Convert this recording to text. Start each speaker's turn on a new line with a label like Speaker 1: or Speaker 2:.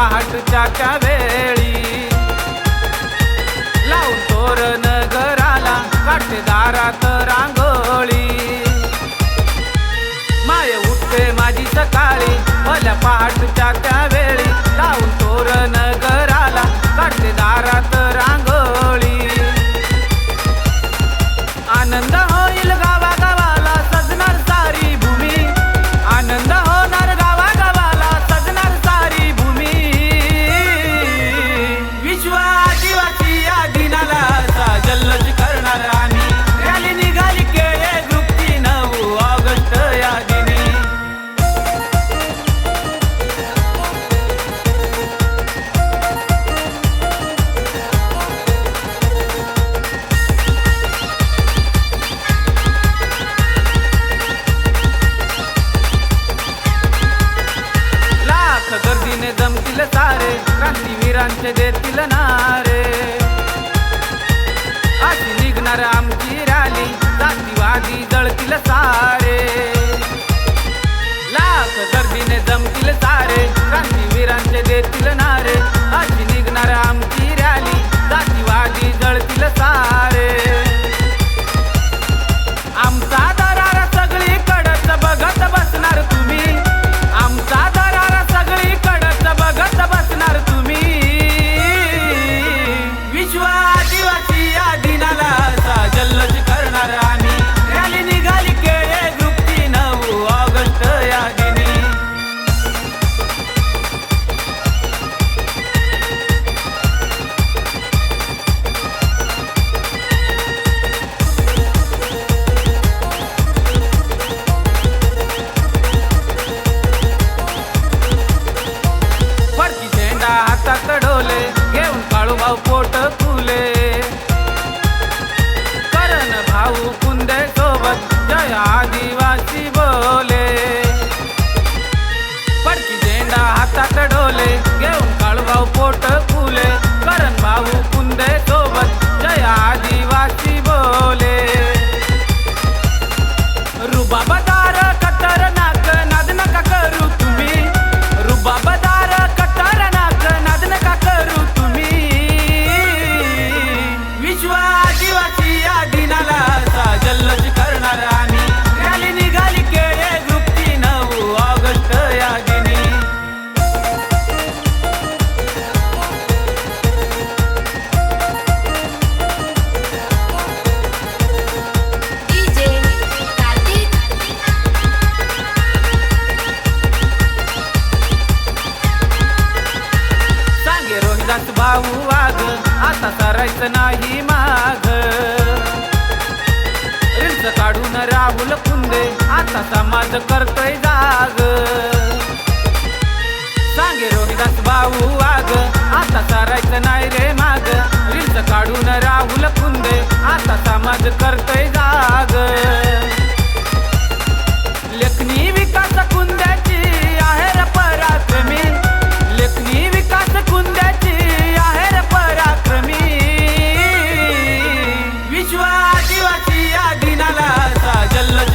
Speaker 1: पहाटच्या त्या वेळी. लावून तोरण घराला काठदारात रांगोळी. माय उठते माझी सकाळी मला पहाटच्या त्या वेळी. वीरांचे देतील नारे. आधी निघणार आमची राली जातीवादी जळतील सा करायचं नाही माग रिंच काढून राहुल कुंदे आता समाज करतोय जाग. सांगे रोहिदास भाऊ आग आता करायचं नाही रे माग. रिंच काढून राहुल कुंदे आता समाज करतोय जाग. शिवाची आदिनाला जल्ल